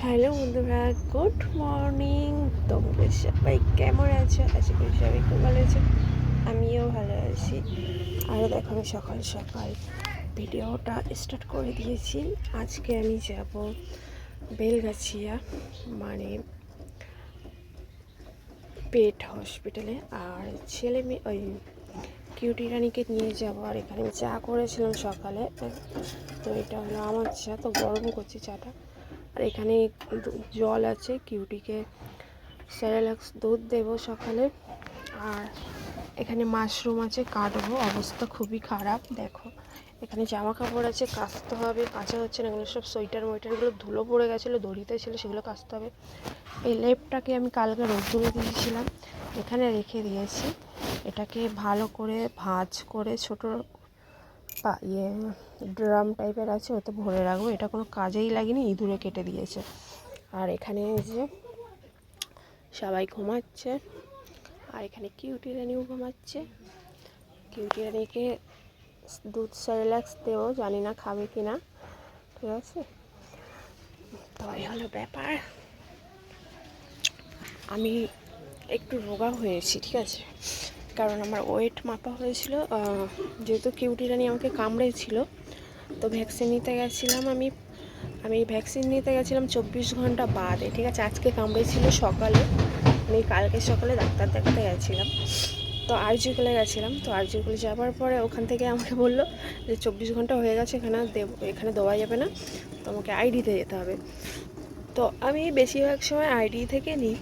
Hello বন্ধুরা, good morning. তোমরা সবাই কেমন আছো? আশা করি সবাই খুব ভালো আছো। আমিও ভালো আছি। আর দেখো, আমি সকাল সকাল ভিডিওটা স্টার্ট করে দিয়েছি। আজকে আমি যাব বেলগাছিয়া মানে পেট হসপিটালে আর ছেলে মেয়ে, ওই কিউটি রানিকে নিয়ে যাব, আর এখানে আমি চা করেছিলাম সকালে। তো এটা হলো আমার চা, তো গরম করছি চাটা। আর এখানে জল আছে, কিউটিকে স্যারেলাক্স দুধ দেবো সকালে। আর এখানে মাশরুম আছে, কাটবো, অবস্থা খুবই খারাপ, দেখো। এখানে জামা কাপড় আছে, কাচতে হবে, কাঁচা হচ্ছে না, এগুলো সব সোয়েটার মোয়েটারগুলো ধুলো পড়ে গেছিল, দড়িতে ছিল, সেগুলো কাচতে হবে। এই লেপটাকে আমি কালকে রোদ্দুরে দিয়েছিলাম, এখানে রেখে দিয়েছি। এটাকে ভালো করে ভাঁজ করে ছোটো ইয়ে ড্রাম টাইপের আছে, ওতে ভরে রাখব। এটা কোনো কাজেই লাগেনি, ইঁদুরে কেটে দিয়েছে। আর এখানে যে সবাই ঘুমাচ্ছে আর এখানে কিউটি রানিও ঘুমাচ্ছে। কিউটি রানিকে দুধ স্যারেলাক্স দেবো, জানি না খাবে কি না ঠিক আছে? তো এই হলো ব্যাপার। আমি একটু রোগা হয়েছি, ঠিক আছে? কারণ আমার ওয়েট মাপা হয়েছিল যেহেতু কিউটি রানি আমাকে কামড়েছিল, তো ভ্যাকসিন নিতে গেছিলাম আমি। আমি ভ্যাকসিন নিতে গেছিলাম চব্বিশ ঘণ্টা বাদে, ঠিক আছে? আজকে কামড়েছিল সকালে। আমি কালকে সকালে ডাক্তার দেখাতে গেছিলাম। তো আরজিকলে গেছিলাম। তো আরজিকলে যাওয়ার পরে ওখান থেকে আমাকে বলল যে, চব্বিশ ঘণ্টা হয়ে গেছে, এখানে দেব, এখানে দেওয়া যাবে না। তো আমাকে আইডিতে যেতে হবে। তো আমি বেশিরভাগ সময় আইডি থেকে নিই।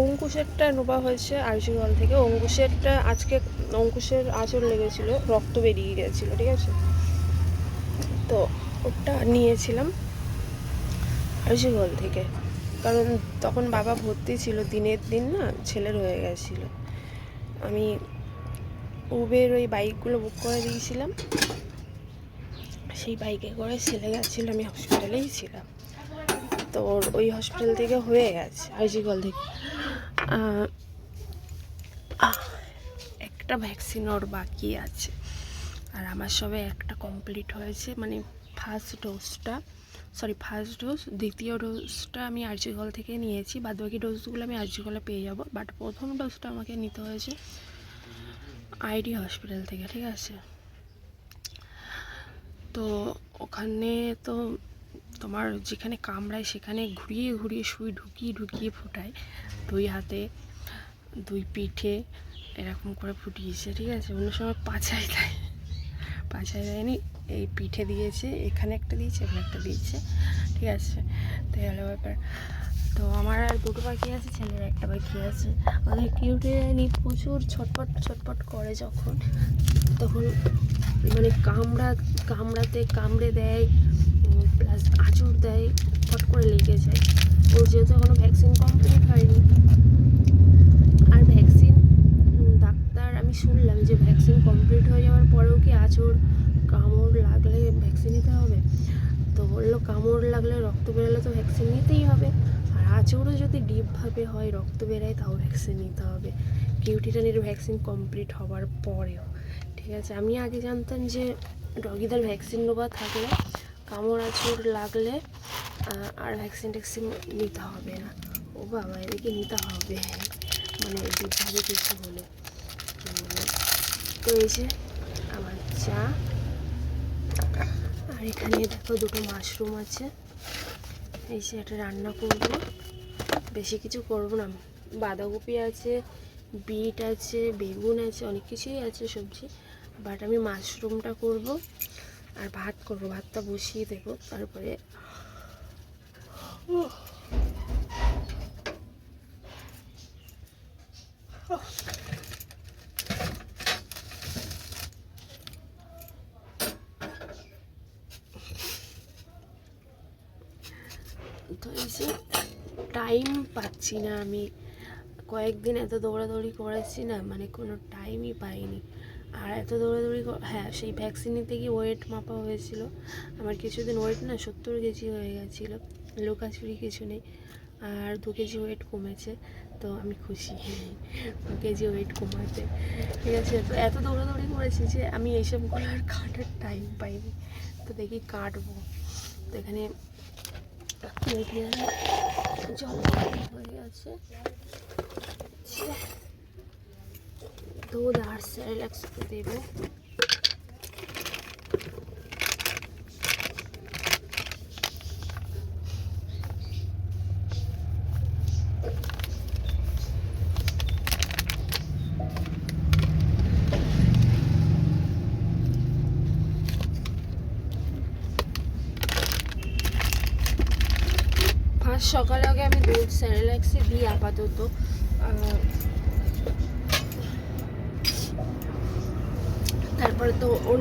অঙ্কুশেরটা নোবা হয়েছে আইসিউল থেকে। অঙ্কুশেরটা আজকে, অঙ্কুশের আঁচড় লেগেছিল, রক্ত বেরিয়ে গেছিল, ঠিক আছে? তো ওটা নিয়েছিলাম আইসিউল থেকে। কারণ তখন বাবা ভর্তি ছিল, দিনের দিন না ছেলের হয়ে গেছিল। আমি উবের ওই বাইকগুলো বুক করে দিয়েছিলাম। সেই বাইকে করে ছেলে গেছিল, আমি হসপিটালেই ছিলাম। তো ওই হসপিটাল থেকে হয়ে গেছে আইজিগল থেকে। একটা ভ্যাকসিন ওর বাকি আছে। আর আমার সবে একটা কমপ্লিট হয়েছে মানে ফার্স্ট ডোজটা সরি ফার্স্ট ডোজ দ্বিতীয় ডোজটা আমি আরজিগল থেকে নিয়েছি বাদ বাকি ডোজগুলো আমি আরজিগলে পেয়ে যাব বাট প্রথম ডোজটা আমাকে নিতে হয়েছে আইডি হসপিটাল থেকে, ঠিক আছে? তো ওখানে তো তোমার যেখানে কামড়ায় সেখানে ঘুরিয়ে ঘুরিয়ে সুই ঢুকিয়ে ঢুকিয়ে ফুটায়, দুই হাতে, দুই পিঠে এরকম করে ফুটিয়েছে, ঠিক আছে? অন্য সময় পাছায় দেয়। পাছায় দেয়নি এই পিঠে দিয়েছে, এখানে একটা দিয়েছে, এখানে একটা দিয়েছে, ঠিক আছে? তো হলো ব্যাপার। তো আমার আর দুটো পাখি আছে, ছেলের একটা পাখি আছে। ওদের কিউটে নি প্রচুর ছটপট ছটপট করে যখন। তখন মানে কামড়া, কামড়াতে, কামড়ে দেয় প্লাস আঁচড় দেয়, ফট করে লেগে যায়। ওর যেহেতু এখনও ভ্যাকসিন কমপ্লিট হয়নি আর ভ্যাকসিন ডাক্তার আমি শুনলাম যে ভ্যাকসিন কমপ্লিট হয়ে যাওয়ার পরেও কি আঁচড় কামড় লাগলে ভ্যাকসিন নিতে হবে? তো বলল, কামড় লাগলে রক্ত বেরোলে তো ভ্যাকসিন নিতেই হবে। আর আঁচড়ও যদি ডিপভাবে হয়, রক্ত বেরোয়, তাও ভ্যাকসিন নিতে হবে। কিউটিটানির ভ্যাকসিন কমপ্লিট হওয়ার পরেও। ঠিক আছে, আমি আগে জানতাম যে ডগিদের ভ্যাকসিন নেওয়া থাকলে কামড় আঁচড় লাগলে আর ভ্যাকসিন ট্যাকসিন নিতে হবে না। ও বাবা, এদিকে নিতে হবে। মানে ডিপভাবে কিছু হলে। তো এই যে আমার চা। আর এখানে দেখো দুটো মাশরুম আছে। এই যে এটা রান্না করব। বেশি কিছু করব না। বাঁধাকপি আছে, বিট আছে, বেগুন আছে, অনেক কিছুই আছে সবজি। বাট আমি মাশরুমটা করব আর ভাত করব। ভাতটা বসিয়ে দেবো। তারপরে তো যে টাইম পাচ্ছি না আমি। কয়েকদিন এত দৌড়াদৌড়ি করেছি না মানে কোনো টাইমই পাইনি। আর এত দৌড়াদৌড়ি হ্যাঁ সেই ভ্যাকসিন নিতে গিয়ে ওয়েট মাপা হয়েছিল। আমার কিছুদিন ওয়েট না সত্তর কেজি হয়ে গেছিল। লুকাচুরি কিছু নেই। আর দু কেজি ওয়েট কমেছে, তো আমি খুশি। দু কেজি ওয়েট কমাতে। ঠিক আছে, তো এত দৌড়াদৌড়ি করেছি যে আমি এইসবগুলো আর কাটার টাইম পাইনি। তো দেখি কাটবো। তো এখানে জল হয়ে গেছে দুধ আর স্যারেলাক্স দেবো ফার্স্ট সকালে আগে আমি দুধ স্যারেলাক্সে দিই আপাতত তারপরে তো ওর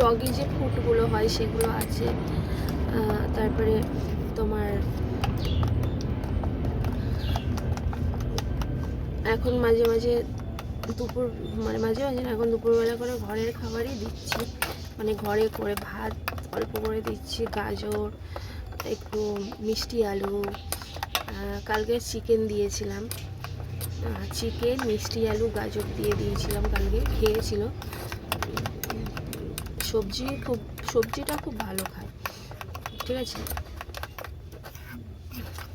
ডগি যে ফুডগুলো হয় সেগুলো আছে তারপরে তোমার এখন মাঝে মাঝে দুপুর মানে মাঝে মাঝে এখন দুপুরবেলা করে ঘরের খাবারই দিচ্ছি। মানে ঘরে করে ভাত অল্প করে দিচ্ছি, গাজর একটু মিষ্টি আলু কালকে চিকেন দিয়েছিলাম। চিকেন মিষ্টি আলু, গাজর দিয়ে দিয়েছিলাম কালকে, খেয়েছিল। সবজি খুব, সবজিটা খুব ভালো খায়, ঠিক আছে?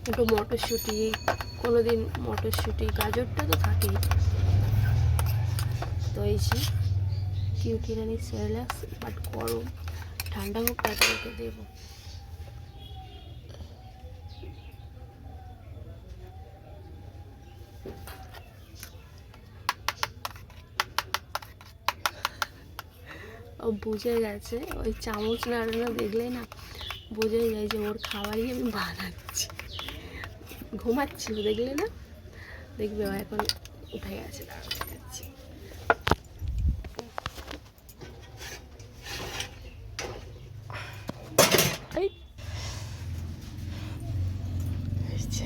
একটু মটরশুঁটি কোনো দিন মটরশুঁটি, গাজরটা তো থাকেই। তো এই যে কিউটি রানি স্যালাক্স বাট গরম, ঠান্ডা হোক, তারপরে ওকে দেবো। বুঝে গেছে। ওই চামচ নাড়ানো দেখলে না বুঝে যায় যে ওর খাবারই আমি বানাচ্ছি। ঘুমাচ্ছিল, দেখলে না? দেখবে ও এখন উঠে গেছে দাঁড়ানো দেখাচ্ছি এই। এসছে।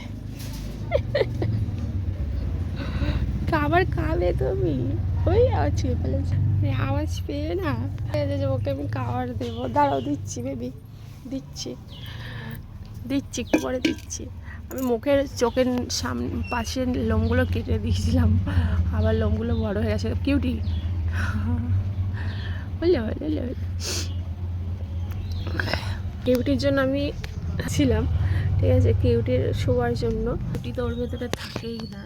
খাবার খাবে তুমি আওয়াজ ছুঁয়ে ফেলেছে। আওয়াজ পেয়ে না? যে ওকে আমি খাবার দেবো। দাঁড়াও, দিচ্ছি বেবি দিচ্ছি। দিচ্ছি, একটু পরে দিচ্ছি। আমি মুখের, চোখের সামনে পাশের লোমগুলো কেটে দিয়েছিলাম। আবার লোমগুলো বড় হয়ে গেছে। কিউটি বুঝলে বুঝলে কিউটির জন্য আমি ছিলাম। ঠিক আছে কিউটির শোয়ার জন্য। কিউটি তো ওর ভেতরে থাকেই না।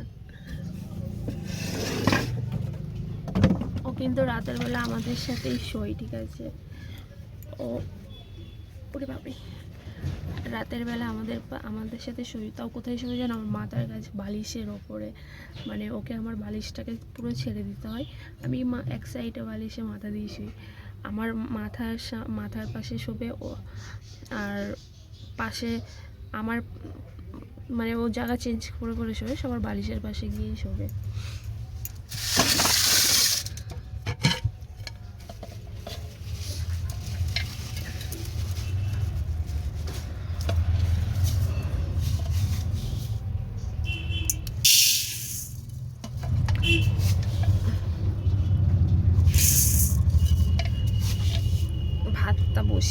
কিন্তু রাতের বেলা আমাদের সাথেই শোয়, ঠিক আছে? ও, ওরে বাপরে। রাতের বেলা আমাদের আমাদের সাথে শুই তাও কোথায় শুয়ে যেন আমার মাথার কাছে বালিশের ওপরে। মানে ওকে আমার বালিশটাকে পুরো ছেড়ে দিতে হয়। আমি মা, এক সাইডে বালিশে মাথা দিয়ে শুই। আমার মাথার মাথার পাশে শোবে ও, আর পাশে আমার মানে ও জায়গা চেঞ্জ করে করে শোবে সবার বালিশের পাশে গিয়েই শোবে।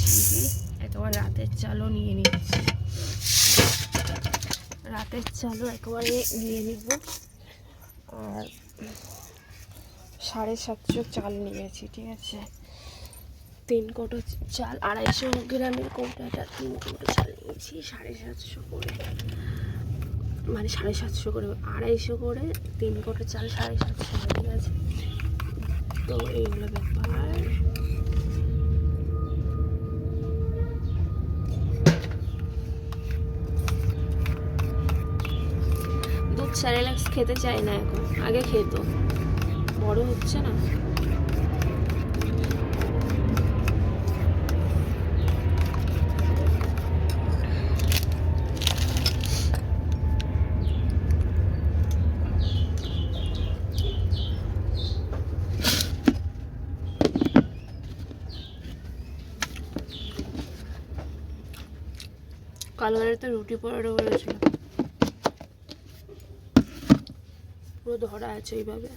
বসিয়ে দিয়ে একেবারে রাতের চালও নিয়ে নিচ্ছি। রাতের চালও একেবারে নিয়ে নিব। আর সাড়ে সাতশো চাল নিয়েছি, ঠিক আছে? তিন কোটো চাল, আড়াইশো গ্রামের কৌটাটা তিন কোটো চাল নিয়েছি, সাড়ে সাতশো করে। মানে সাড়ে সাতশো করে, আড়াইশো করে তিন কোটো চাল, সাড়ে সাতশো ঠিক আছে তো এইগুলো ব্যাপার। স্যারেলাক্স খেতে চায় না এখন। আগে খেত বড় হচ্ছে না। কালবারে তো রুটি পরোটা করেছিল ধরা আছে এইভাবে।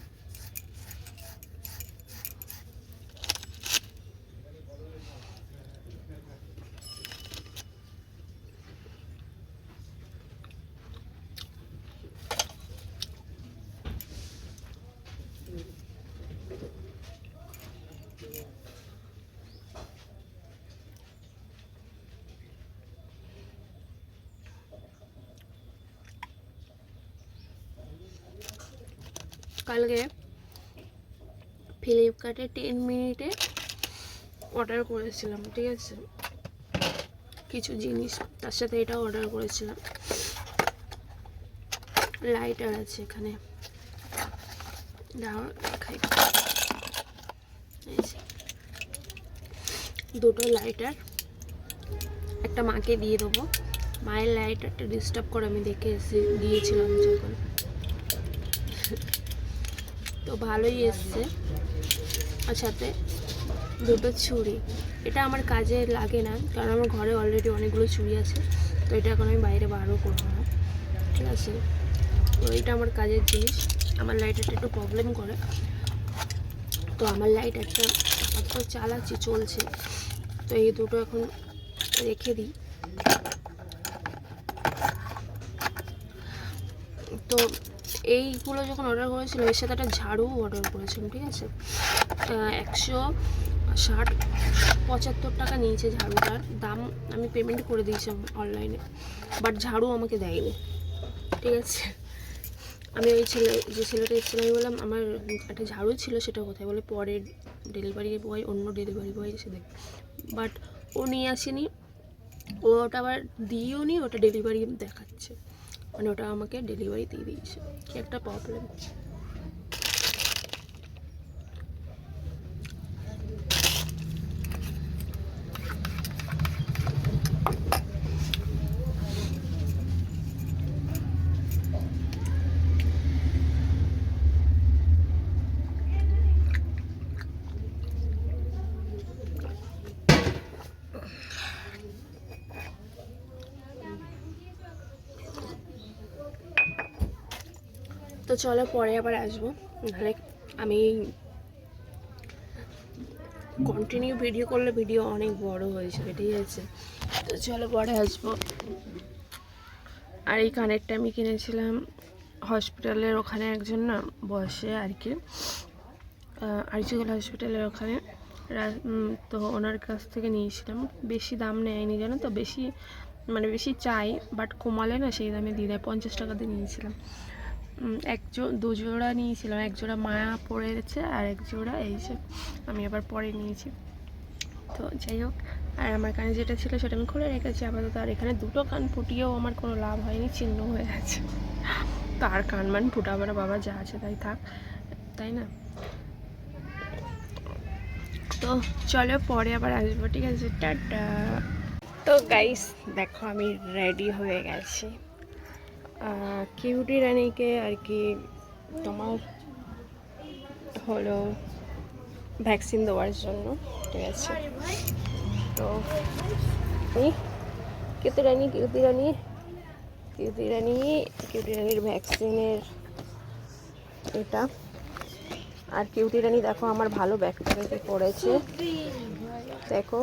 কালকে ফ্লিপকার্টে টেন মিনিটে অর্ডার করেছিলাম, ঠিক আছে? কিছু জিনিস, তার সাথে এটাও অর্ডার করেছিলাম। লাইটার আছে এখানে। দেখাই। দুটো লাইটার একটা মাকে দিয়ে দেবো। মায়ের লাইটারটা ডিস্টার্ব করে আমি দেখে এসে দিয়েছিলাম যখন। তো ভালোই এসছে। আর সাথে দুটো ছুরি। এটা আমার কাজে লাগে না, কারণ আমার ঘরে অলরেডি অনেকগুলো ছুরি আছে, তো এটা এখন আমি বাইরে বারও করব না। ঠিক আছে? তো এটা আমার কাজের জিনিস। আমার লাইটারটা একটু প্রবলেম করে। তো আমার লাইটারটা আপাতত চালাচ্ছি, চলছে। তো এই দুটো এখন রেখে দিই। তো এইগুলো যখন অর্ডার করেছিলাম এর সাথে একটা ঝাড়ু অর্ডার করেছিলাম ঠিক আছে? একশো ষাট পঁচাত্তর টাকা নিয়েছে ঝাড়ুটার দাম আমি পেমেন্ট করে দিয়েছিলাম অনলাইনে বাট ঝাড়ু আমাকে দেয়নি, ঠিক আছে? আমি ওই ছেলে, যে ছেলেটা এসেছিল, আমি বললাম, আমার একটা ঝাড়ু ছিল, সেটা কোথায়? বলে পরে ডেলিভারি বয় অন্য ডেলিভারি বয় এসে দেবে বাট ও নিয়ে আসেনি ও ওটা আবার দিয়েও নি ওটা ডেলিভারি দেখাচ্ছে। মানে ওটা আমাকে ডেলিভারি দিয়ে দিয়েছে। কি একটা প্রবলেম চলো পরে আবার আসব। নাহলে আমি কন্টিনিউ ভিডিও করলে ভিডিও অনেক বড় হয়ে যাবে, ঠিক আছে? তো চলো পরে আসব। আর এই কানেরটা আমি কিনেছিলাম হসপিটালের ওখানে একজন না বসে আর কি। আরিচুগল হসপিটালের ওখানে। তো ওনার কাছ থেকে নিয়েছিলাম। বেশি দাম নেয়নি, জানো তো? বেশি মানে বেশি চাই বাট কমালে না সেই দামে দিয়ে দেয়। পঞ্চাশ টাকা দিয়ে নিয়েছিলাম। এক জো, দু জোড়া নিয়েছিলাম। এক জোড়া মায়া পড়েছে আর এক জোড়া এই যে আমি আবার পরে নিয়েছি। তো যাই হোক, আর আমার কানে যেটা ছিল সেটা আমি খুলে রেখেছি। আপাতত আর এখানে দুটো কান ফুটিয়েও আমার কোনো লাভ হয়নি চিহ্ন হয়ে গেছে। তো আর কান মান ফুটাবো না, বাবা যা আছে তাই থাক, তাই না? তো চলো পরে আবার আসব, ঠিক আছে? টাটা। তো গাইস দেখো আমি রেডি হয়ে গেছি। কিউটি রানীকে আর কি তোমার হলো ভ্যাকসিন দেওয়ার জন্য, ঠিক আছে? তো cutie Rani cutie Rani cutie Rani, cutie রানীর ভ্যাকসিনের এটা। আর কিউটি রানী, দেখো, আমার ভালো ব্যাগটা রেখে পড়েছে। দেখো,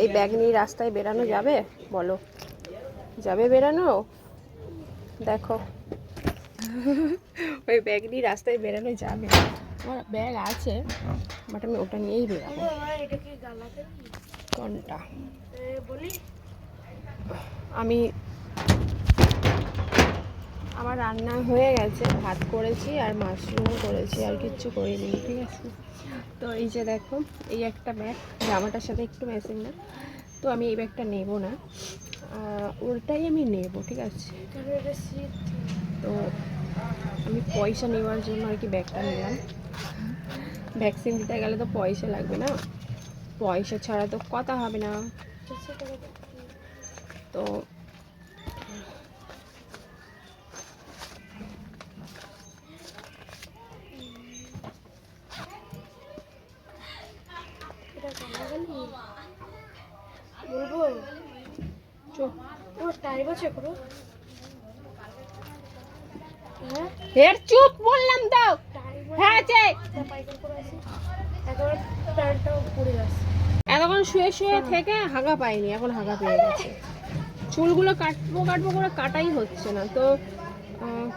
এই ব্যাগ নিয়ে রাস্তায় বেরানো যাবে? বলো। যাবে বেরানো দেখো। ওই ব্যাগ নিয়ে রাস্তায় বেরানো যাবে। আমার ব্যাগ আছে বাট আমি ওটা নিয়েই বেরাবো। কোনটা? আমি আমার রান্না হয়ে গেছে, ভাত করেছি আর মাশরুম করেছি, আর কিচ্ছু করিনি, ঠিক আছে? তো এই যে দেখো, এই একটা ব্যাগ জামাটার সাথে একটু ম্যাচিং না। তো আমি এই ব্যাগটা নেব না। ওটাই আমি নেব, ঠিক আছে? তো আমি পয়সা নেওয়ার জন্য আর কি ব্যাগটা নিলাম। ভ্যাকসিন দিতে গেলে তো পয়সা লাগবে না? পয়সা ছাড়া তো কথা হবে না। তো বলব? কোনো হ্যাঁ? চুপ বললাম টাইম হ্যাঁ এতক্ষণ শুয়ে শুয়ে থেকে হাগা পাইনি এখন হাগা পেয়ে গেছে। চুলগুলো কাটবো কাটবো করে কাটাই হচ্ছে না তো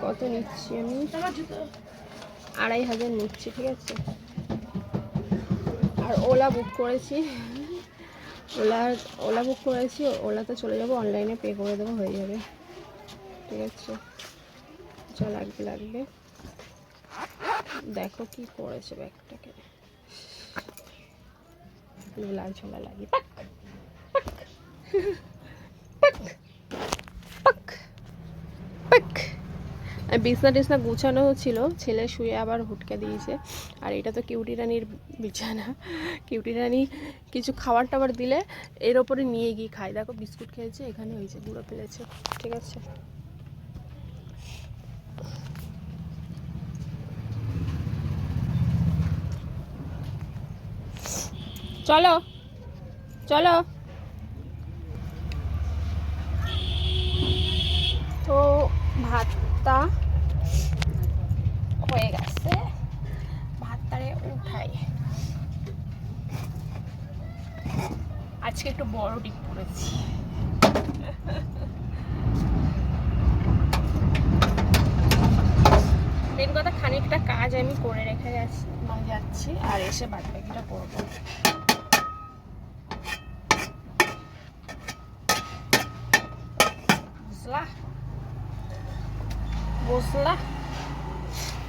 কত নিচ্ছি আমি? আড়াই হাজার নিচ্ছি ঠিক আছে। আর ওলা বুক করেছি। ওলা ওলা বুক করেছি, ওলাতে চলে যাব অনলাইনে পে করে দেবো, হয়ে যাবে। ঠিক আছে? যা লাগবে লাগবে। দেখো কি করেছে ব্যাগটাকে। লাল ঝোলা লাগে পাক পাক পাক পাক আর বিছনা টিছনা গুছানো ছিল। ছেলে শুয়ে আবার হুটকে দিয়েছে। আর এটা তো কিউটি রানির বিছানা। কিউটি রানি কিছু খাবার টাবার দিলে এর ওপরে নিয়ে গিয়ে খায়। দেখো বিস্কুট খেয়েছে, এখানে হয়েছে গুঁড়ো ফেলেছে। ঠিক আছে? চলো চলো। তো ভাতটা হয়ে গেছে। ভাতটারে উঠাই। আজকে একটু বড় ডিপ করেছি মেন কথা খানিকটা কাজ আমি করে রেখে গেছি যাচ্ছি আর এসে বাদ বাকিটা করব বুঝলা বুঝলা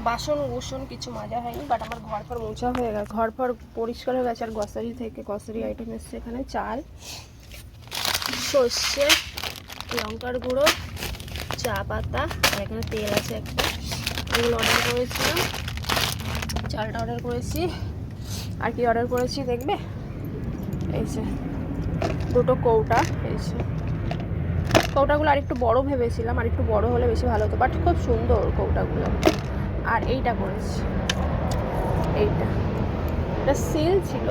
বাসন কুসন কিছু মাজা হয়নি বাট আমার ঘর ফর মোছা হয়ে গেছে, ঘর ফর পরিষ্কার হয়ে গেছে, আর গ্রসারি থেকে গ্রসারি আইটেম এসছে এখানে, চাল, সর্ষে, লঙ্কার গুঁড়ো, চা পাতা, আর এখানে তেল আছে একটা। এগুলো অর্ডার করেছিলাম, চালটা অর্ডার করেছি। আর কি অর্ডার করেছি দেখবে? এই যে, দুটো কৌটা, এই যে। কৌটাগুলো আর একটু বড় ভেবেছিলাম, আর একটু বড় হলে বেশি ভালো হতো বাট খুব সুন্দর কৌটাগুলো। আর এইটা করেছি। এইটা। এটা সিল ছিল,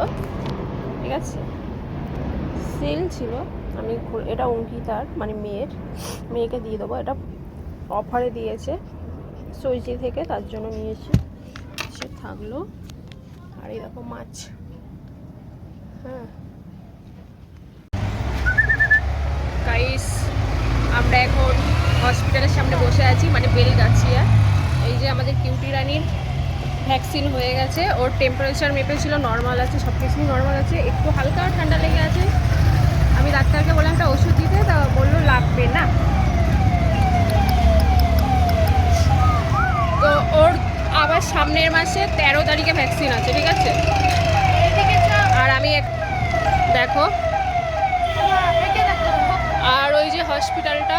ঠিক আছে? সিল ছিল, আমি এটা অঙ্কিতার মানে মেয়ের। মেয়েকে দিয়ে দেবো, এটা অফারে দিয়েছে। সইজি থেকে তার জন্য নিয়েছি। সে থাকল। আর এরকম মাছ। হ্যাঁ। গাইস আমরা এখন হসপিটালের সামনে বসে আছি মানে বেলগাছিয়া। এই যে আমাদের কিউটি রানির ভ্যাকসিন হয়ে গেছে। ওর টেম্পারেচার মেপেছিল নর্মাল আছে সব কিছুই নর্মাল আছে। একটু হালকা ঠান্ডা লেগে আছে। আমি ডাক্তারকে বললাম একটা ওষুধ দিতে? তা বলল লাগবে না। তো ওর আবার সামনের মাসে তেরো তারিখে ভ্যাকসিন আছে ঠিক আছে? আর আমি এক- দেখো আর ওই যে হসপিটালটা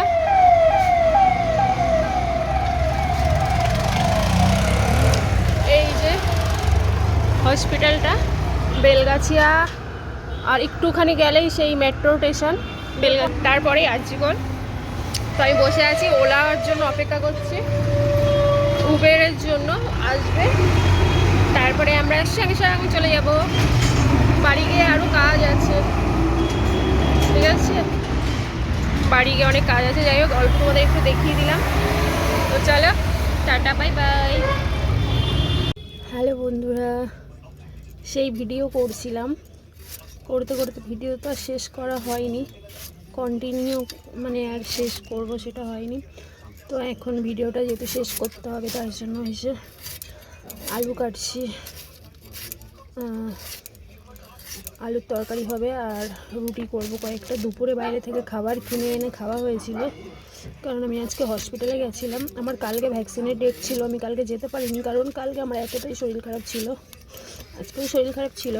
এই যে হসপিটালটা বেলগাছিয়া। আর একটুখানি গেলেই সেই মেট্রো স্টেশন বেলগা তারপরেই আর্জিগঞ্জ তো আমি বসে আছি, ওলার জন্য অপেক্ষা করছি। উবেরের জন্য আসবে। তারপরে আমরা সঙ্গে সঙ্গে চলে যাব। বাড়ি গিয়ে আরও কাজ আছে। ঠিক আছে? বাড়ি গিয়ে অনেক কাজ আছে, যাই হোক, অল্প তোমাদের একটু দেখিয়ে দিলাম। তো চলো, টাটা, বাই বাই। হ্যালো বন্ধুরা, সেই ভিডিও করছিলাম। করতে করতে ভিডিও তো শেষ করা হয়নি কন্টিনিউ মানে আর শেষ করব সেটা হয়নি। তো এখন ভিডিওটা যেহেতু শেষ করতে হবে, তার জন্য এসে আলু কাটছি। আলুর তরকারি হবে আর রুটি করব কয়েকটা। দুপুরে বাইরে থেকে খাবার কিনে এনে খাওয়া হয়েছিল, কারণ আমি আজকে হসপিটালে গেছিলাম। আমার কালকে ভ্যাকসিনের ডেট ছিল, আমি কালকে যেতে পারিনি, কারণ কালকে আমার এতটাই শরীর খারাপ ছিল। আজকেও শরীর খারাপ ছিল,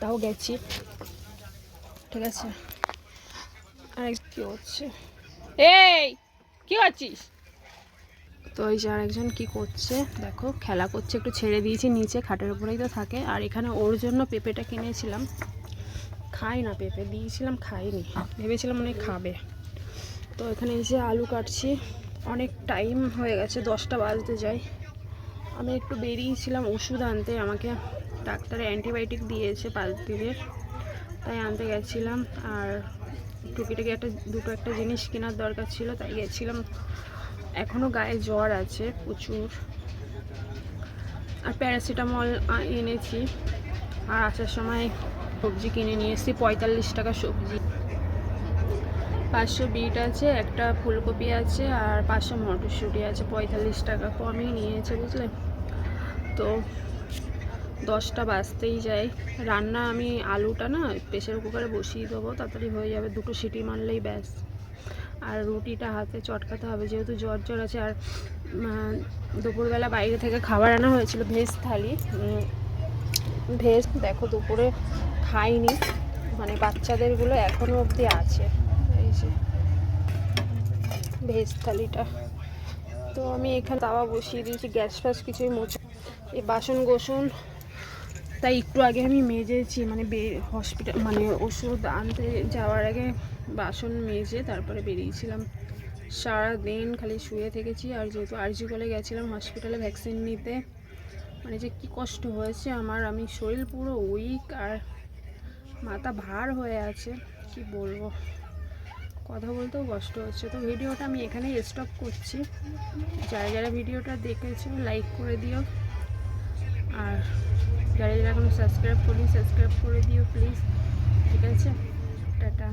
তাও গেছি। ঠিক আছে। আর কী হচ্ছে? এই, কি করছিস? তো এই যে আরেকজন কি করছে? দেখো, খেলা করছে, একটু ছেড়ে দিয়েছি, নিচে খাটের উপরেই তো থাকে। আর এখানে ওর জন্য পেঁপেটা কিনেছিলাম। খাই না পেঁপে, দিয়েছিলাম, খাইনি। ভেবেছিলাম হয় খাবে। তো এখানে এসে আলু কাটছি। অনেক টাইম হয়ে গেছে, দশটা বাজতে যাই আমি একটু বেরিয়েছিলাম ওষুধ আনতে। আমাকে ডাক্তারে অ্যান্টিবায়োটিক দিয়েছে পাঁচ দিনের। তাই আনতে গেছিলাম। আর টুকিটাকি একটা, দুটো একটা জিনিস কেনার দরকার ছিল, তাই গেছিলাম এখনও গায়ে জ্বর আছে প্রচুর। আর প্যারাসিটামল এনেছি। আর আসার সময় সবজি কিনে নিয়ে এসেছি, পঁয়তাল্লিশ টাকা সবজি। পাঁচশো বিট আছে, একটা ফুলকপি আছে, আর পাঁচশো মটরশুঁটি আছে, পঁয়তাল্লিশ টাকা কমই নিয়েছে, বুঝলে? তো দশটা বাজতেই যায়। রান্না আমি আলুটা না প্রেশার কুকারে বসিয়ে দেবো, তাড়াতাড়ি হয়ে যাবে। দুটো সিটি মারলেই ব্যাস। আর রুটিটা হাতে চটকাতে হবে, যেহেতু জ্বর জ্বর আছে আর দুপুরবেলা বাইরে থেকে খাবার আনা হয়েছিল ভেজ থালি। ভেজ দেখো দুপুরে খাইনি মানে বাচ্চাদেরগুলো এখনও অবধি আছে। এই যে ভেজ থালিটা। তো আমি এখানে তাওয়া বসিয়ে দিয়েছি, গ্যাস ফ্যাস কিছুই মোছা এই বাসন গোসন তাই একটু আগে আমি মেজেছি মানে হসপিটাল মানে ওষুধ আনতে যাওয়ার আগে বাসন মেজে তারপরে বেরিয়েছিলাম। সারা দিন খালি শুয়ে থেকেছি আর যেহেতু আরজি কলে গেছিলাম হসপিটালে ভ্যাকসিন নিতে মানে যে কি কষ্ট হয়েছে আমার, আমি শরীর পুরো উইক আর মাথা ভার হয়ে আছে, কি বলব? কথা বলতেও কষ্ট হচ্ছে। তো ভিডিওটা আমি এখানেই স্টপ করছি। যারা যারা ভিডিওটা দেখেছ লাইক করে দিও। আর যারা যারা সাবস্ক্রাইব করি সাবস্ক্রাইব করে দিও প্লিজ ঠিক আছে? টাটা।